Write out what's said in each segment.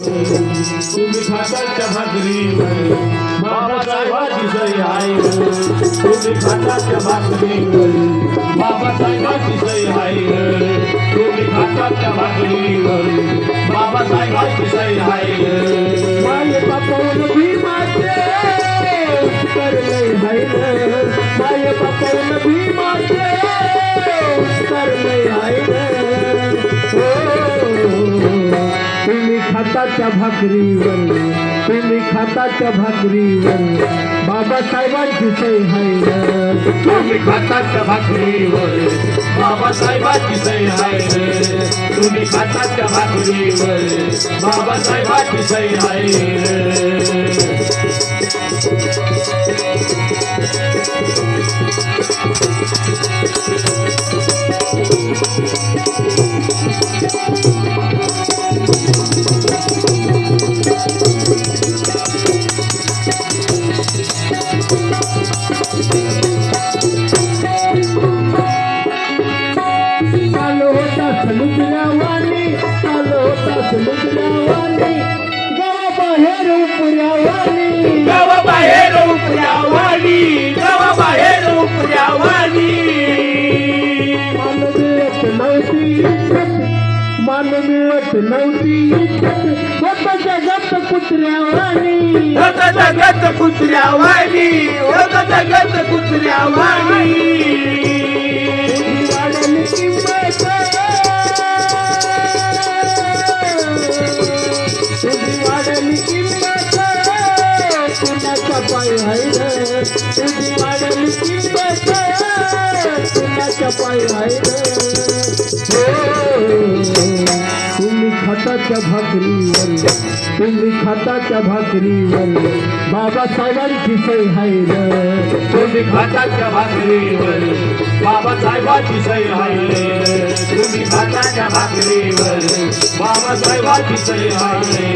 तुम्ही खाताच्या भाकरीवर बाबासाहेबाची सई आहे. तुम्ही खाताच्या भाकरीवर बाबासाहेबाची सई आहे तुम्ही खाताच्या भाकरीवर बाबासाहेबाची सई आहे माय बापाऊन भीमाचे करले हाय माय बापाऊन भीमाचे करले हाय तुम्ही खाताच्या भाकरीवर. तुम्ही खाताच्या भाकरीवर. बाबासाहेबांची सही हाय तुम्ही खाताच्या भाकरीवर. बाबासाहेबांची सही हाय तुम्ही खाताच्या भाकरीवर. बाबासाहेबांची सही हाय नव्हती होत जगत कुत्र्यावानी होत जगत कुत्र्यावाणी होत जगत कुत्र्यावाणी पाय तुम्ही खताच्या भाकरीवर तुम्ही खताच्या भाकरीवर बाबासाहेबांची सही हाय हो, तुम्ही खाताच्या भाकरीवर बाबासाहेबांची सही आहे तुम्ही खाताच्या भाकरीवर बाबासाहेबांची सही आहे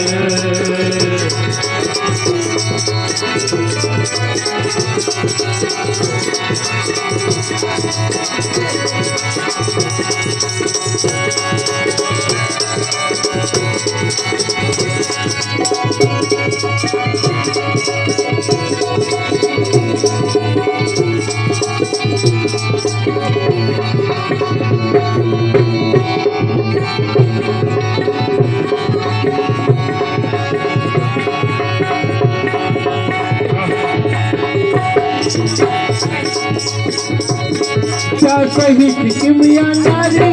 क्या सही किमिया नारी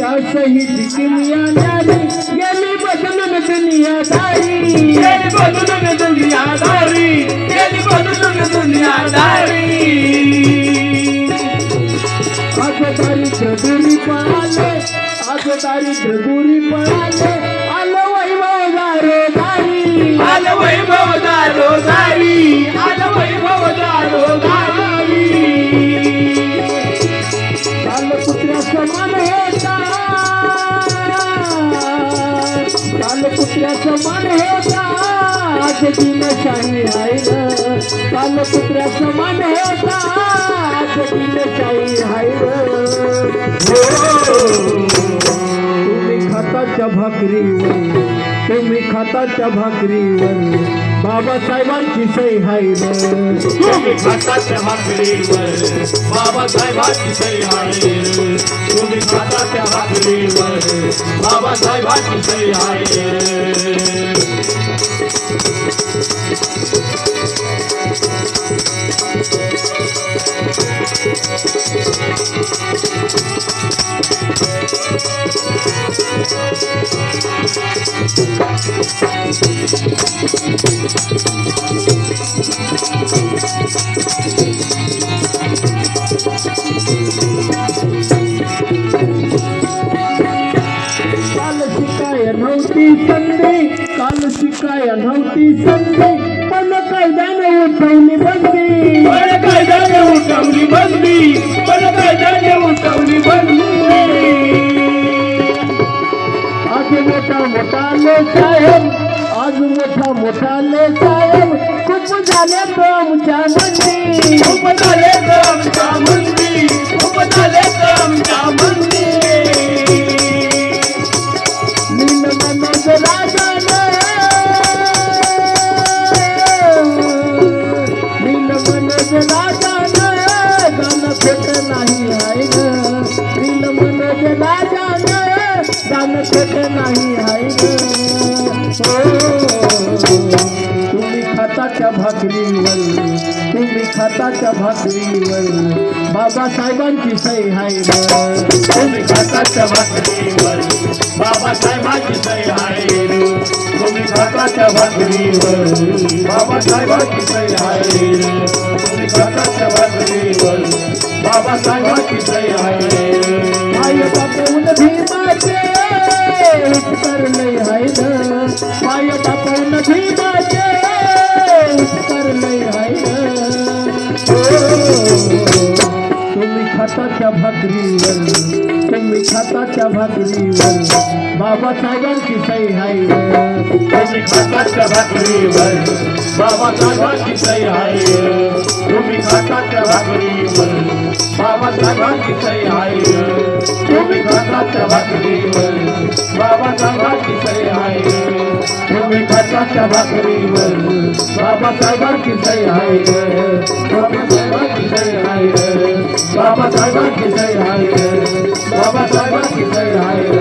क्या सही किमिया नारी गेली बदलून दुनियादारी. गेली बदलून दुनियादारी. गेली बदलून दुनियादारी. आज दारिद्र्य दुरी पळाले आज दारिद्र्य दुरी पळाले दिनशाही आहे ग तुम्ही खाताच्या भाकरीवर तुम्ही खाताच्या भाकरीवर बाबासाहेबांची सई आहे तुम्ही खाताच्या भाकरीवर बाबासाहेबांची सई आहे तुम्ही खाताच्या भाकरीवर बाबासाहेबांची सई आहे संधी? काल शिकाय नव्हती संधी? पण कायद्याने पहिली बंदी पण बंदी पण कायद्याने उठवली बंदी आज मोठा मोठा ले साहेब आज मोठा मोठा ले साहेब खूप झाले तो आमच्या मंदी खूप झाले तर आमच्या मंदी खूप झाले तर आमच्या मंदी नील मनोज नुकसान तेच नाही आहे तुम्ही खाताच्या भाकरीवर तुम्ही खाताच्या भाकरीवर. बाबासाहेबांची सही आहे तुम्ही खाताच्या भाकरीवर बाबासाहेबांची सही आहे तुम्ही खाताच्या भाकरीवर बाबासाहेबांची सही आहे तुम्ही खाताच्या भाकरीवर बाबासाहेबांची आहे तुम्ही खाताच्या भाकरीवर तुम्ही खाताच्या भाकरीवर बाबासाहेबांची सही हाय ग तुम्ही खाताच्या भाकरीवर बाबासाहेबांची सई आहे तुम्ही खाताच्या भाकरीवर बाबासाहेबांची सही सई आई तुम्ही खाताच्या भाकरीवर बाबासाहेबांची सही सई आई तुम्ही खाताच्या भाकरीवर बाबासाहेबांची सही सई आई बाबासाहेबांची सही सई आई बाबासाहेबांची सही सई आई बाबासाहेबांची सही सई आई